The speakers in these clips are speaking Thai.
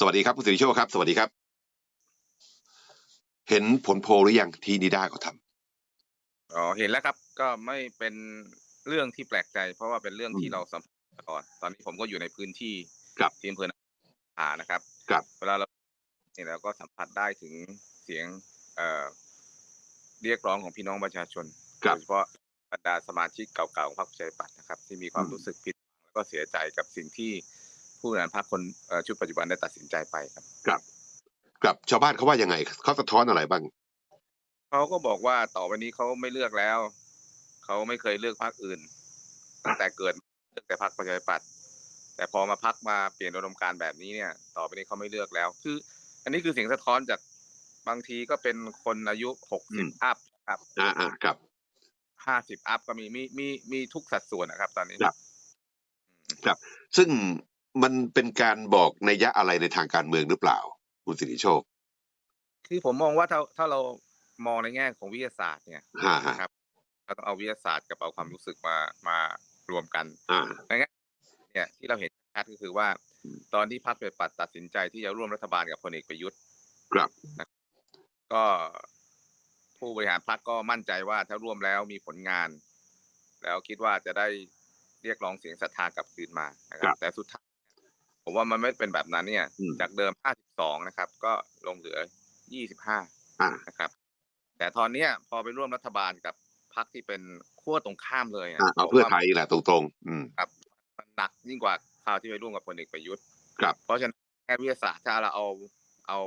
สวัสดีครับคุณสิริโชคครับ สวัสดีครับ เห็นผลโพลหรือยังที่นิด้าเขาทำอ๋อเห็นแล้วครับ ก็ไม่เป็นเรื่องที่แปลกใจ เพราะว่าเป็นเรื่องที่อืมเราสัมผัสตลอดตอนนี้ผมก็อยู่ในพื้นที่ครับที่อำเภอนาขานะครับครับเวลาเราเนี่ยเราก็สัมผัสได้ถึงเสียงเอ่อเรียกร้องของพี่น้องประชาชนครับโดยเฉพาะบรรดาสมาชิกเก่าๆของพรรคประชาธิปัตย์นะครับ ที่มีความอืมรู้สึกผิดหวังแล้วก็เสียใจกับสิ่งที่ ผู้บริหารพรรคคนเอ่อชุดปัจจุบันได้ตัดสินใจไปครับครับกับชาวบ้านเขาว่ายังไงเขาสะท้อนอะไรบ้างเขาก็บอกว่าต่อไปนี้เขาไม่เลือกแล้วเขาไม่เคยเลือกพรรคอื่นตั้งแต่เกิดเลือกแต่พรรคประชาธิปัตย์แต่พอมาพักมาเปลี่ยนอุดมการณ์แบบนี้เนี่ย ต่อไปนี้เขาไม่เลือกแล้ว คือ อันนี้คือเสียงสะท้อนจากบางทีก็เป็นคนอายุหกอืสิบมอัพครับอ่าอ่าครับห้าสิบอัพก็มีมีมีมีทุกสัดส่วนนะครับ ตอนนี้ครับซึ่ง มันเป็นการบอกนัยยะอะไรในทางการเมืองหรือเปล่า คุณสิริโชค คือผมมองว่าถ้าถ้าเรามองในแง่ของวิทยาศาสตร์เนี่ยฮ่าฮะนะครับเราต้องเอาวิทยาศาสตร์กับเอาความรู้สึกมามารวมกันอ่าเนี่ยที่เราเห็นชัดก็คือว่าอืมตอนที่พรรคประชาธิปัตย์ตัดสินใจที่จะร่วมรัฐบาลกับพลเอกประยุทธ์ครับ ก็ผู้บริหารพรรคก็มั่นใจว่าถ้าร่วมแล้วมีผลงาน แล้วคิดว่าจะได้เรียกร้องเสียงศรัทธากลับคืนมานะคครัรับบแต่สุดท้าย ผมว่ามันไม่เป็นแบบนั้นเนี่ย อืม จากเดิม 52 นะครับ ก็ลงเหลือ 25 อ่า นะครับ แต่ตอนเนี้ยพอไปร่วมรัฐบาลกับพรรคที่เป็นขั้วตรงข้ามเลยะอ่าเอาผมเพื่อว่าไทยแหละตรงๆอืม ครับมันหนักยิ่งกว่าคราวที่ไปร่วมกับพลเอกประยุทธ์ครับ เพราะฉะนั้นแค่วิทยาศาสตร์ถ้าเราเอาเอา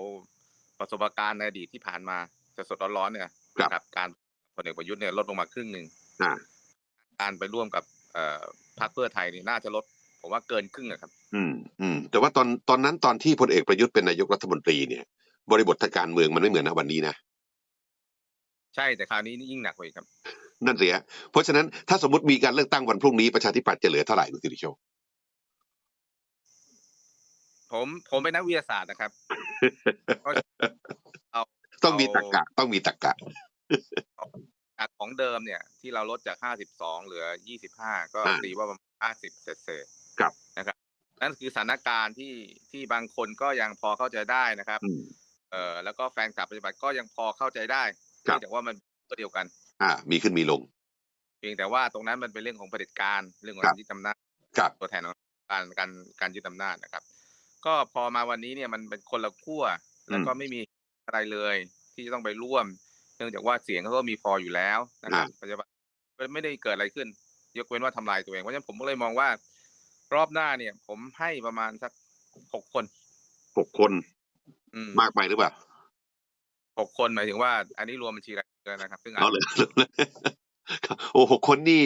ประสบการณ์ในอดีตที่ผ่านมาจะสดร้อนๆเนี่ยครับนะครับการพลเอกประยุทธ์เนี่ยลดลงมาครึ่งหนึ่ง อ่า การไปร่วมกับเอ่อพรรคเพื่อไทยนี่น่าจะลด ผมว่าเกินครึ่งอะครับ อืมอืมแต่ว่าตอนตอนนั้นตอนที่พลเอกประยุทธ์เป็นนายกรัฐมนตรีเนี่ย บริบททางการเมืองมันไม่เหมือนณวันนี้นะใช่แต่คราวนี้นี่ยิ่งหนักกว่าอีกครับ นั่นสิฮะเพราะฉะนั้นถ้าสมมติมีการเลือกตั้งวันพรุ่งนี้ประชาธิปัตย์จะเหลือเท่าไหร่คุณสิริโชคผมผมเป็นนักวิทยาศาสตร์นะครับเพราะเอาต้องมีเอาตรรกะ ต้องมีตรรกะจากของเดิมเนี่ย ที่เราลดจาก52เหลือ25ก็อ่าตีว่าประมาณ50เศษเศษๆ ครับนะครับ นั่นคือสถานการณ์ที่ที่บางคนก็ยังพอเข้าใจได้นะครับอืมเอ่อแล้วก็แฟนคลับปฏิบัติก็ยังพอเข้าใจได้ครับเนื่องจากว่ามันก็เดียวกัน อ่า มีขึ้นมีลง เพียงแต่ว่าตรงนั้นมันเป็นเรื่องของเผด็จการเรื่องของครักาบรยึดอำนาจครับตัวแทนของการการการยึดอำนาจนะครับ ก็พอมาวันนี้เนี่ยมันเป็นคนละขั้วแล้วก็ไม่มีอะไรเลย ที่จะต้องไปร่วม เนื่องจากว่าเสียงเขาก็มีพออยู่แล้วนะครับปัจจุบันไม่ได้เกิดอะไรขึ้น ยกเว้นว่าทำลายตัวเองเพราะฉะนั้นผมก็เลยมองว่า รอบหน้าเนี่ย ผมให้ประมาณสักหกคนหกคนอืมมากไปหรือเปล่าหกคนหมายถึงว่า อันนี้รวมบัญชีรายชื่อนะครับ ซึ่งอาจเอาเลย โอ้หกคนนี่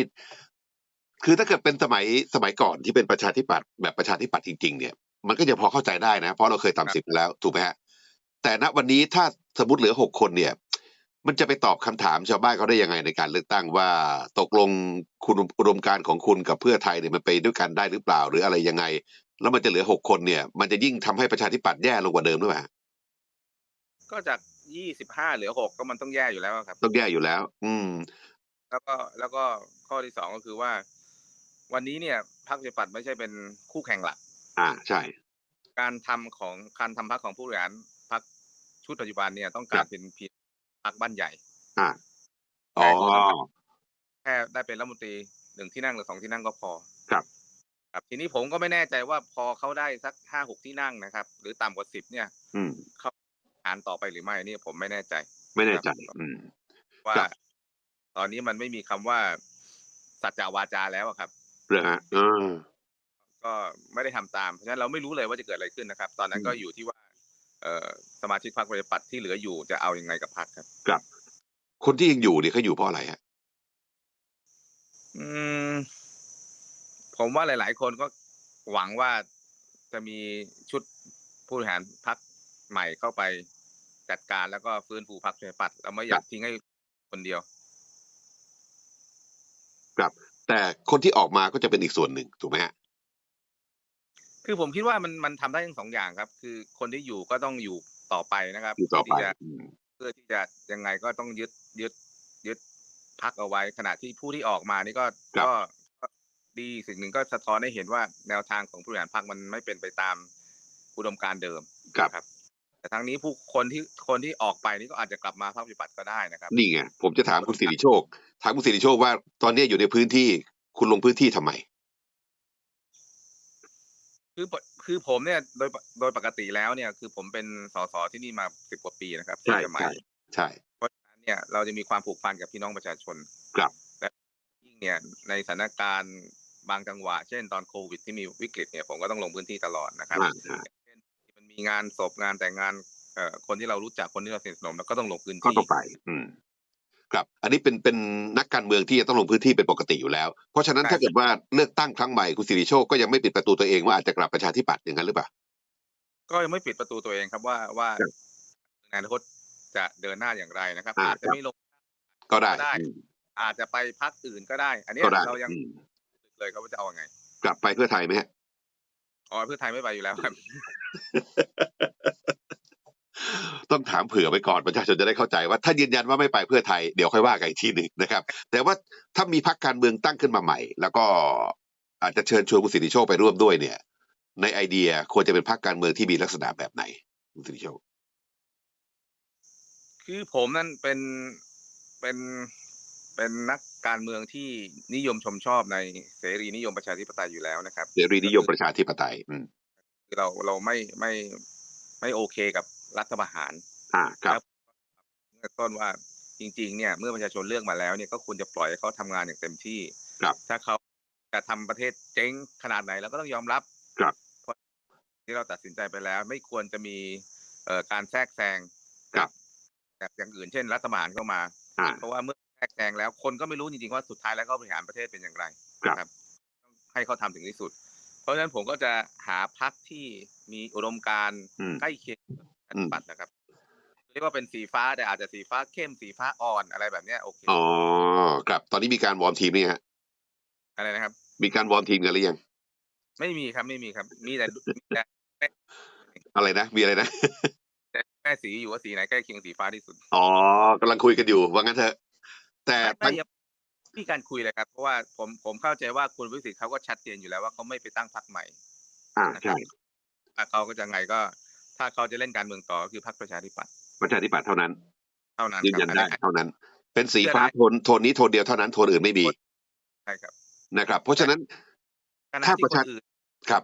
คือถ้าเกิดเป็นสมัยสมัยก่อนที่เป็นประชาธิปัตย์แบบประชาธิปัตย์จริง ๆ เนี่ย มันก็จะพอเข้าใจได้นะ เพราะเราเคยต่ำสิบแล้วถูกไหมฮะแต่ณวันนี้ถ้าสมมติเหลือหกคนเนี่ย มันจะไปตอบคำถามชาวบ้านเขาได้ยังไงในการเลือกตั้งว่าตกลงคุณอุดมการณ์ของคุณกับเพื่อไทยเนี่ยมันไปด้วยกันได้หรือเปล่าหรืออะไรยังไง แล้วมันจะเหลือหกคนเนี่ย มันจะยิ่งทำให้ประชาธิปัตย์แย่ลงกว่าเดิมหรือเปล่าก็จากยี่สิบห้าเหลือหกก็มันต้องแย่อยู่แล้วครับ ต้องแย่อยู่แล้ว อืม แล้วก็แล้วก็ข้อที่สองก็คือว่า วันนี้เนี่ยพรรคประชาธิปัตย์ไม่ใช่เป็นคู่แข่งหลัก อ่าใช่ การทำของการทำพรรคของผู้บริหารพรรคชุดปัจจุบันเนี่ยต้องครัการบเป็นเพียง พรรคบ้านใหญ่อ่าอ๋อแค่ได้เป็นรัฐมนตรีหนึ่งที่นั่งหรือสองที่นั่งก็พอครับ ครับ ทีนี้ผมก็ไม่แน่ใจว่าพอเขาได้สักห้าหกที่นั่งนะครับ หรือต่ำกว่าสิบเนี่ย อืมเขาอ่านต่อไปหรือไม่นี่ผมไม่แน่ใจ ไม่แน่ใจ อืมว่าครับตอนนี้มันไม่มีคำว่าสัจจาวาจาแล้วอะครับเหรอฮะเออก็ไม่ได้ทำตามเพราะฉะนั้นเราไม่รู้เลยว่าจะเกิดอะไรขึ้นนะครับ ตอนนั้นก็อืมอยู่ที่ว่าเอ่อ สมาชิกพรรคประชาธิปัตย์ที่เหลืออยู่จะเอาอยัางไงกับพรรคครับครับ คนที่ยังอยู่เนี่ยเขาอยู่เพราะอะไรฮะอืม ผมว่าหลาย ๆ คนก็หวังว่าจะมีชุดผู้บริหารพรรคใหม่เข้าไปจัดการแล้วก็ฟื้นฟูพรรคประชาธิปัตย์เราไม่อยากทิ้งให้คนเดียว ครับ แต่คนที่ออกมาก็จะเป็นอีกส่วนหนึ่งถูกไหมฮะ คือผมคิดว่ามันมันทำได้ทั้งสองอย่างครับ คือคนที่อยู่ก็ต้องอยู่ต่อไปนะครับอยู่ต่อไปที่จะอืมเพื่อที่จะยังไงก็ต้องยึดยึดยึดพักเอาไว้ ขณะที่ผู้ที่ออกมานี่ก็ก็ก็ดีสิ่งหนึ่งก็สะท้อนให้เห็นว่าแนวทางของผู้บริหารพรรคมันไม่เป็นไปตามอุดมการณ์เดิม ครับนะครับแต่ทั้งนี้ผู้คนที่คนที่ออกไปนี่ก็อาจจะกลับมาพรรคประชาธิปัตย์ก็ได้นะครับ นี่ไงผมจะถามคุณสิริโชค ถามคุณสิริโชคว่าตอนนี้อยู่ในพื้นที่คุณลงพื้นที่ทำไม คือปคือผมเนี่ยโดยโดยปกติแล้วเนี่ย คือผมเป็นสสที่นี่มาสิบกว่าปีนะครับใช่สมัยใช่ใช่เพราะฉะนั้นเนี่ยเราจะมีความผูกพันกับพี่น้องประชาชนครับและยิ่งเนี่ยในสถานการณ์บางจังหวะ เช่นตอนโควิดที่มีวิกฤตเนี่ยผมก็ต้องลงพื้นที่ตลอดนะครับอ่าอ่าเช่นมันมีงานศพงานแต่งงานเอ่อคนที่เรารู้จักคนที่เราสนิทสนมแล้วก็ต้องลงพื้นก็ที่ต้องไป อืม ครับ อันนี้เป็นเป็นนักการเมืองที่จะต้องลงพื้นที่เป็นปกติอยู่แล้ว เพราะฉะนั้นใช่ถ้าเกิดว่าเลือกตั้งครั้งใหม่คุณสิริโชคก็ยังไม่ปิดประตูตัวเองว่าอาจจะกลับประชาธิปัตย์อย่างนั้นหรือเปล่าก็ยังไม่ปิดประตูตัวเองครับว่าว่าครับในอนาคตจะเดินหน้าอย่างไรนะครับอ่าอาจจะไม่ลงก็ได้ก็ได้อืมอาจจะไปพักอื่นก็ได้ อันเนี้ยก็ได้เรายังอืมเลยครับว่าจะเอายังไง กลับไปเพื่อไทยไหมฮะอ๋อเพื่อไทยไม่ไปอยู่แล้วครับ ต้องถามเผื่อไว้ก่อนประชาชนจะได้เข้าใจว่าถ้ายืนยันว่าไม่ไปเพื่อไทยเดี๋ยวค่อยว่ากันอีกทีหนึ่งนะครับ แต่ว่าถ้ามีพักการเมืองตั้งขึ้นมาใหม่ แล้วก็อาจจะเชิญชวนคุณสิริโชคไปร่วมด้วยเนี่ย ในไอเดียควรจะเป็นพักการเมืองที่มีลักษณะแบบไหนคุณสิริโชคคือผมนั่นเป็นเป็นเป็นนักการเมืองที่นิยมชมชอบในเสรีนิยมประชาธิปไตยอยู่แล้วนะครับ เสรีนิยมประชาธิปไตย อืมคือเราเราไม่ไม่ไม่โอเคกับ รัฐประหารอ่าครับเมื่อต้นว่าจริง ๆ เนี่ย เมื่อประชาชนเลือกมาแล้วเนี่ยก็ควรจะปล่อยให้เขาทำงานอย่างเต็มที่ครับ ถ้าเขาจะทำประเทศเจ๊งขนาดไหนเราก็ต้องยอมรับครับเพราะที่เราตัดสินใจไปแล้ว ไม่ควรจะมีเอ่อการแทรกแซงครับแบบอย่างอื่นเช่น รัฐประหารเข้ามาอ่าเพราะว่าเมื่อแทรกแซงแล้วคนก็ไม่รู้จริงๆว่าสุดท้ายแล้วก็บริหารประเทศเป็นอย่างไรครับนะต้องให้เขาทำถึงที่สุด เพราะฉะนั้นผมก็จะหาพักที่มีอุดมการณ์อืมใกล้เคียงกั บปฏิบัตินะครับ เรียกว่าเป็นสีฟ้าแต่อาจจะสีฟ้าเข้มสีฟ้าอ่อนอะไรแบบเนี้ยโอเคอ๋อครับตอนนี้มีการวอร์มทีมนี่ฮะอะไรนะครับ มีการวอร์มทีมกันหรือยัง ไม่มีครับไม่มีครับ มีแต่มีแต่อะไรนะมีอะไรนะแต่แม่สีอยู่ว่าสีไหนใกล้เคียงสีฟ้าที่สุดอ๋อกำลังคุยกันอยู่ว่างั้นเถอะ แต่ไม่ยังมีการคุยเลยครับเพราะว่าผมผมเข้าใจว่าคุณวิสิทธิ์เขาก็ชัดเจนอยู่แล้วว่าเขาไม่ไปตั้งพรรคใหม่อ่านะคใช่รับถ้าเขาก็จะไงก็ ถ้าเขาจะเล่นการเมืองต่อก็คือพรรคประชาธิปัตย์ประชาธิปัตย์เท่านั้น เท่านั้นยืนยันครับได้อัเท่านั้น เป็นสีเชื่อฟ้าได้โทนโทนนี้โทนเดียวเท่านั้นโทนอื่นไม่มีใช่ครับนะครับ เพราะฉะนั้นขณะถ้าที่ประคชานอื่นครับ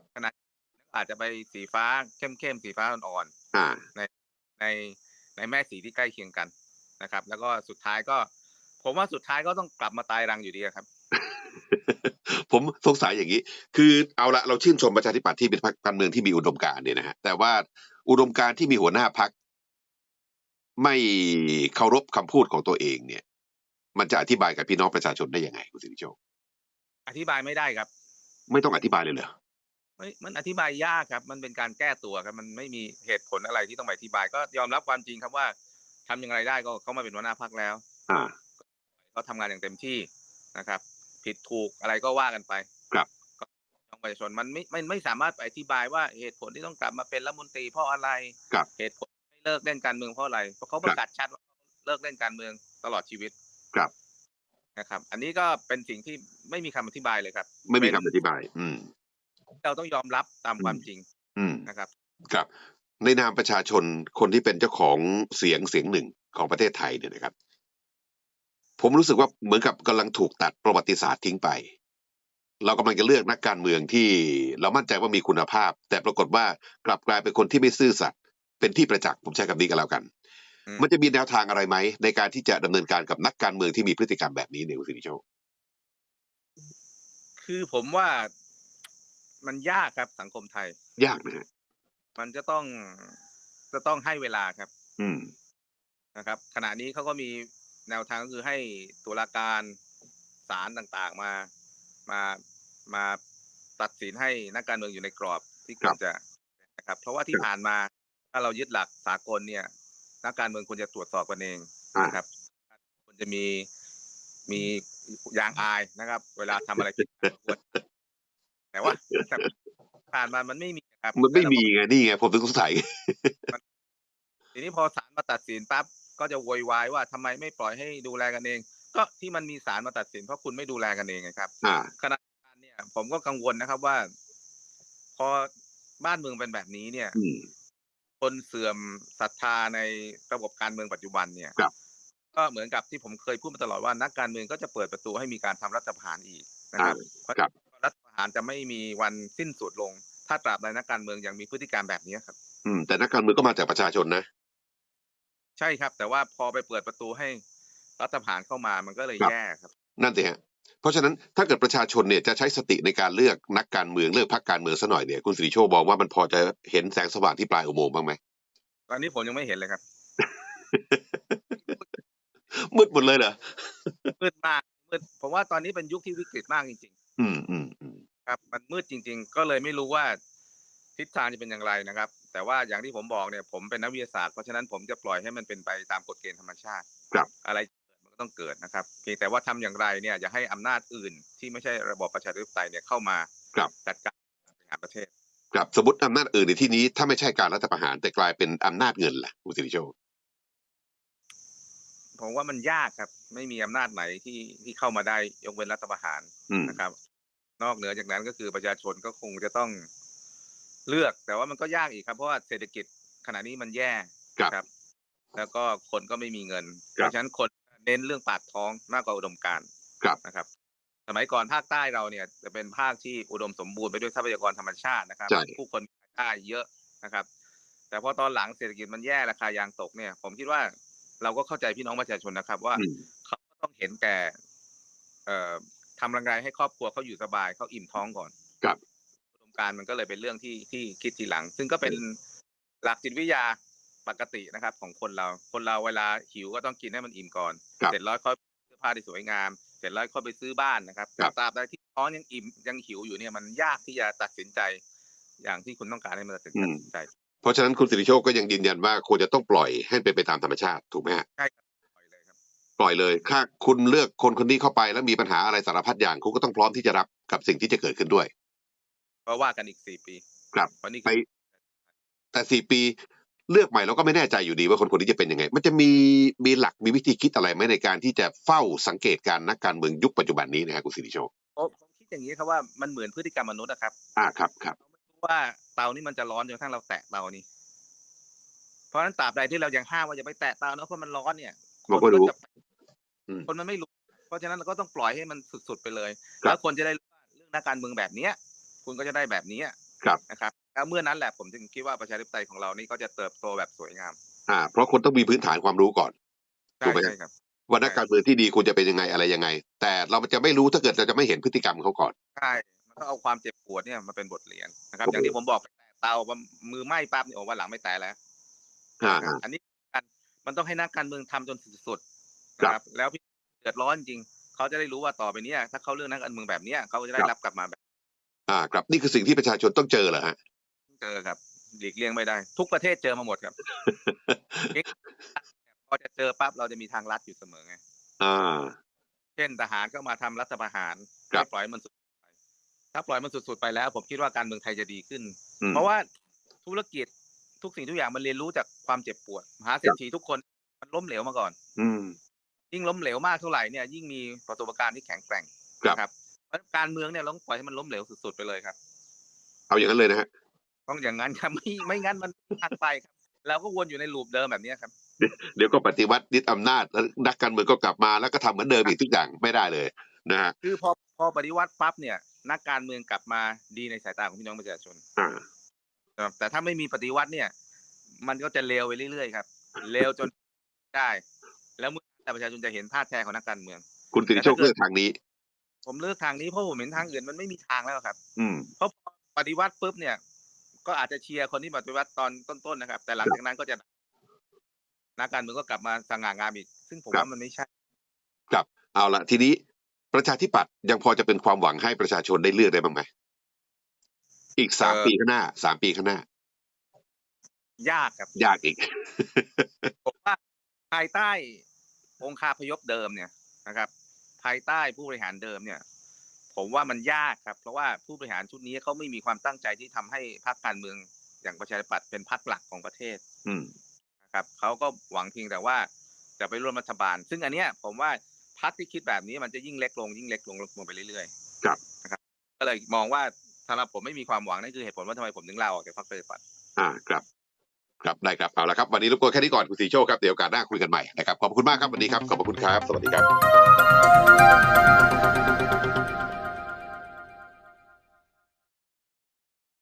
อาจจะไปสีฟ้าเข้มเข้มๆสีฟ้าอ่อนอ่าๆในในแม่สีที่ใกล้เคียงกันนะครับ แล้วก็สุดท้ายก็ ผมว่าสุดท้ายก็ต้องกลับมาตายรังอยู่ดีอะครับ ผมสงสัยอย่างนี้ คือเอาละเราชื่นชมประชาธิปัตย์ที่เป็นพรรคการเมืองที่มีอุดมการณ์เนี่ยนะฮะแต่ว่า อุดมการณ์ที่มีหัวหน้าพักไม่เคารพคำพูดของตัวเองเนี่ย มันจะอธิบายกับพี่น้องประชาชนได้ยังไงคุณสิริโชคอธิบายไม่ได้ครับ ไม่ต้องอธิบายเลยเหรอไม่มันอธิบายยากครับ มันเป็นการแก้ตัวครับ มันไม่มีเหตุผลอะไรที่ต้องไปอธิบาย ก็ยอมรับความจริงครับว่าทำอย่างไรได้ก็เขามาเป็นหัวหน้าพักแล้ว อ่า ก็ทำงานอย่างเต็มที่นะครับ ผิดถูกอะไรก็ว่ากันไปครับก็ต้อง ประชาชนมันไม่ไม่ไม่สามารถไปอธิบายว่าเหตุผลที่ต้องกลับมาเป็นรัฐมนตรีเพราะอะไรครับเหตุผลไม่เลิกเล่นการเมืองเพราะอะไรเพราะเขาประกาศชัดว่าเลิกเล่นการเมืองตลอดชีวิตครับนะครับ อันนี้ก็เป็นสิ่งที่ไม่มีคำอธิบายเลยครับ ไม่มีเป็นคำอธิบาย อืม เราต้องยอมรับตามความจริง อืมนะครับ ครับ ในนามประชาชนคนที่เป็นเจ้าของเสียงเสียงหนึ่งของประเทศไทยเนี่ยนะครับ ผมรู้สึกว่าเหมือนกับกำลังถูกตัดประวัติศาสตร์ทิ้งไป เรากำลังจะเลือกนักการเมืองที่เรามั่นใจว่ามีคุณภาพ แต่ปรากฏว่ากลับกลายเป็นคนที่ไม่ซื่อสัตย์เป็นที่ประจักษ์ผมใช้คำนี้กันแล้วกันอืมมันจะมีแนวทางอะไรไหม ในการที่จะดำเนินการกับนักการเมืองที่มีพฤติกรรมแบบนี้เนี่ยคุณสิริโชคคือผมว่ามันยากครับสังคมไทย ยากนะฮะมันจะต้องจะต้องให้เวลาครับ อืมนะครับ ขณะนี้เขาก็มีแนวทางก็คือให้ตุลาการศาลต่างๆมามา มาตัดสินให้นักการเมืองอยู่ในกรอบที่ควรจะนะครับ เพราะว่าที่ผ่านมาถ้าเรายึดหลักสากลเนี่ย นักการเมืองควรจะตรวจสอบกันเองอ่านะครับควรจะมีมียางอายนะครับ เวลาทำอะไรผิดควรแต่ว่าแต่ผ่านมามันไม่มีครับ มันไม่แล้วเรามีก็ไงนี่ไงผมถึงสงสัยทีนี้พอศาลมาตัดสินปั๊บก็จะโวยวายว่าทำไมไม่ปล่อยให้ดูแลกันเอง ก็ที่มันมีศาลมาตัดสินเพราะคุณไม่ดูแลกันเองไงครับอ่าขณะ เดียวกันเนี่ย ผมก็กังวลนะครับว่า พอบ้านเมืองเป็นแบบนี้เนี่ยอืมคนเสื่อมศรัทธาในระบบการเมืองปัจจุบันเนี่ยครับก็เหมือนกับที่ผมเคยพูดมาตลอดว่านักการเมืองก็จะเปิดประตูให้มีการทำรัฐประหารอีกนะครับเพราะครับรัฐประหารจะไม่มีวันสิ้นสุดลง ถ้าตราบใดนักการเมืองยังมีพฤติกรรมแบบนี้ครับ อืม แต่นักการเมืองก็มาจากประชาชนนะ ใช่ครับ แต่ว่าพอไปเปิดประตูให้รัฐประหารเข้ามามันก็เลยครับแย่ครับ นั่นสิฮะ เพราะฉะนั้นถ้าเกิดประชาชนเนี่ยจะใช้สติในการเลือกนักการเมืองเลือกพรรคการเมืองซะหน่อยเนี่ยคุณสิริโชคบอกว่ามันพอจะเห็นแสงสว่างที่ปลายอุโมงค์บ้างไหมตอนนี้ผมยังไม่เห็นเลยครับ มืดหมดเลยเหรอมืดมากมืดผมว่าตอนนี้เป็นยุคที่วิกฤตมากจริงอืมอืมอืมๆครับ มันมืดจริง ๆ ก็เลยไม่รู้ว่าทิศทางจะเป็นอย่างไรนะครับ แต่ว่าอย่างที่ผมบอกเนี่ยผมเป็นนักวิทยาศาสตร์เพราะฉะนั้นผมจะปล่อยให้มันเป็นไปตามกฎเกณฑ์ธรรมชาติ ครับ อะไรเกิดมันก็ ต้องเกิดนะครับ เพียงแต่ว่าทำอย่างไรเนี่ยอย่าให้อำนาจอื่นที่ไม่ใช่ระบอบประชาธิปไตยเนี่ยเข้ามาครับจัดการบริหารประเทศครับสมมติอำนาจอื่นในที่นี้ถ้าไม่ใช่การรัฐประหารแต่กลายเป็นอำนาจเงินล่ะคุณสิริโชคผมว่ามันยากครับ ไม่มีอำนาจไหนที่ที่เข้ามาได้ยกเว้นรัฐประหารอืมนะครับ นอกเหนือจากนั้นก็คือประชาชนก็คงจะต้องเลือก แต่ว่ามันก็ยากอีกครับ เพราะว่าเศรษฐกิจขณะนี้มันแย่ครับครับแล้วก็คนก็ไม่มีเงินครัเพบราะฉะนั้นคน เน้นเรื่องปากท้องมากกว่าอุดมการณ์ครับนะครับ สมัยก่อนภาคใต้เราเนี่ยจะเป็นภาคที่อุดมสมบูรณ์ไปด้วยทรัพยากรธรรมชาตินะครับใช่ผู้คนได้เยอะนะครับ แต่พอตอนหลังเศรษฐกิจมันแย่ราคายางตกเนี่ย ผมคิดว่าเราก็เข้าใจพี่น้องประชาชนนะครับ ว่าอืมเขาก็ต้องเห็นแก่ เอ่อทำรังไรให้ครอบครัวเขาอยู่สบายเขาอิ่มท้องก่อนครับอุดมการณ์มันก็เลยเป็นเรื่องที่ที่คิดทีหลัง ซึ่งก็เป็นหลักจิตวิทยา ปกตินะครับของคนเรา คนเราเวลาหิวก็ต้องกินให้มันอิ่มก่อน ครับเสร็จแล้วค่อยเสื้อผ้าที่สวยงาม เสร็จแล้วค่อยไปซื้อบ้านนะครับครับ ตราบใดที่ท้องยังอิ่มยังหิวอยู่เนี่ยมันยากที่จะตัดสินใจ อย่างที่คุณต้องการให้มันตัดสินใจ เพราะฉะนั้นคุณสิริโชคก็ยังยืนยันว่าควรจะต้องปล่อยให้เป็นไปตามธรรมชาติถูกไหมฮะใช่ครับปล่อยเลยครับ ปล่อยเลยถ้าคุณเลือกคนคนนี้เข้าไปแล้วมีปัญหาอะไรสารพัดอย่างคุณก็ต้องพร้อมที่จะรับกับสิ่งที่จะเกิดขึ้นด้วย ก็ว่ากันอีกสี่ปีครับ วันนี้ไปแต่สี่ปี เลือกใหม่เราก็ไม่แน่ใจอยู่ดีว่าคนคนนี้จะเป็นยังไง มันจะมีมีหลักมีวิธีคิดอะไรไหมในการที่จะเฝ้าสังเกตการณ์นักการเมืองยุคปัจจุบันนี้นะฮะคุณสิริโชคผมผมคิดอย่างนี้ครับว่ามันเหมือนพฤติกรรมมนุษย์นะครับ อ่าครับครับเราไม่รู้ว่าเตานี่มันจะร้อนจนกระทั่งเราแตะเตานี่เพราะฉะนั้นตราบใดที่เรายังห้ามว่าอย่าไปแตะเตานะเพราะมันร้อนเนี่ยเราก็รู้จะอืมคนมันไม่รู้ เพราะฉะนั้นเราก็ต้องปล่อยให้มันสุดๆไปเลยครับแล้วคนจะได้รู้ว่าเรื่องนักการเมืองแบบเนี้ย คุณก็จะได้แบบนี้ ครับนะครับแล้วเมื่อนั้นแหละผมจึงคิดว่าประชาธิปไตยของเรานี่ก็จะเติบโตแบบสวยงาม อ่า เพราะคนต้องมีพื้นฐานความรู้ก่อนใช่ถูกไหมใช่ครับว่านักการเมืองที่ดีควรจะเป็นยังไงอะไรยังไง แต่เราจะไม่รู้ถ้าเกิดเราจะไม่เห็นพฤติกรรมเขาก่อนใช่มันต้องเอาความเจ็บปวดเนี่ยมาเป็นบทเรียนนะครับโอ้โหอย่างที่ผมบอกไปแตะเตามือไหม้ปั๊บเนี่ยโอ้วันหลังไม่แตะแล้วอ่านะครับอันนี้การมันต้องให้นักการเมืองทำจนสุดๆครับนะครับ แล้วพี่เดือดร้อนจริงเขาจะได้รู้ว่าต่อไปเนี้ยถ้าเขาเลือกนักการเมืองแบบเนี้ยเขาจะได้รับกลับมาแบบ อ่าครับนี่คือสิ่งที่ประชาชนต้องเจอเหรอฮะเจอครับ หลีกเลี่ยงไม่ได้ ทุกประเทศเจอมาหมดครับพอจะเจอปั๊บเราจะมีทางลัดอยู่เสมอไงอ่า เช่นทหารก็มาทำรัฐประหารครับไม่ปล่อยมันสุดไปถ้าปล่อยมันสุดๆไปแล้ว ผมคิดว่าการเมืองไทยจะดีขึ้นอืมเพราะว่าธุรกิจทุกสิ่งทุกอย่างมันเรียนรู้จากความเจ็บปวดมหาเศรษฐีทุกคนมันล้มเหลวมาก่อน อืมยิ่งล้มเหลวมากเท่าไหร่เนี่ย ยิ่งมีประสบการณ์ที่แข็งแกร่งครับนะค รับเพราะการเมืองเนี่ยเราต้องปล่อยให้มันล้มเหลวสุดๆไปเลยครับ เอาอย่างนั้นเลยนะฮะต้องอย่างนั้นครับไม่ไม่งั้นมันไม่ทันไปครับเราก็วนอยู่ในลูปเดิมแบบเนี้ยครับ เดี๋ยวก็ปฏิวัติยึดอำนาจแล้วนักการเมืองก็กลับมาแล้วก็ทำเหมือนเดิมอีกทุกอย่างไม่ได้เลยนะฮะคือพอพอปฏิวัติปั๊บเนี่ย นักการเมืองกลับมาดีในสายตาของพี่น้องประชาชนอ่านะครับแต่ถ้าไม่มีปฏิวัติเนี่ย มันก็จะเลวไปเรื่อยๆครับเลวจนได้ แล้วเมื่อแต่ประชาชนจะเห็นท่าแท้ของนักการเมือง คุณสิริโชคเลือกทางนี้ ผมเลือกทางนี้เพราะผมเห็นทางอื่นมันไม่มีทางแล้วครับ อืมเพราะพอปฏิวัติปุ๊บเนี่ย ก็อาจจะเชียร์คนที่ปฏิวัติตอนต้นๆนะครับ แต่หลังจากนั้นก็จะนักการเมืองก็กลับมาสง่างามอีก ซึ่งผมครับว่ามันไม่ใช่ครับเอาละทีนี้ประชาธิปัตย์ยังพอจะเป็นความหวังให้ประชาชนได้เลือกได้บ้างไหมอีกสามเอ่อปีข้างหน้าสามปีข้างหน้า ยากครับ ยากอีกผมว่าภายใต้องค์คาพยพเดิมเนี่ยนะครับ ภายใต้ผู้บริหารเดิมเนี่ย ผมว่ามันยากครับ เพราะว่าผู้บริหารชุดนี้เขาไม่มีความตั้งใจที่ทำให้พรรคการเมืองอย่างประชาธิปัตย์เป็นพรรคหลักของประเทศ อืมนะครับเขาก็หวังเพียงแต่ว่าจะไปร่วมรัฐบาล ซึ่งอันเนี้ยผมว่าพรรคที่คิดแบบนี้มันจะยิ่งเล็กลงยิ่งเล็กลงลงไปเรื่อยๆครับนะครับ ก็เลยมองว่าสำหรับผมไม่มีความหวังนั่นคือเหตุผลว่าทำไมผมถึงลาออกจากพรรคประชาธิปัตย์อ่าครับ ครับได้ครับเอาละครับวันนี้รบกวนแค่นี้ก่อนคุณสีโชคครับเดี๋ยวโอกาสหน้าคุยกันใหม่นะครับขอบคุณมากครับวันนี้ครับขอบคุณครับ สวัสดีครับ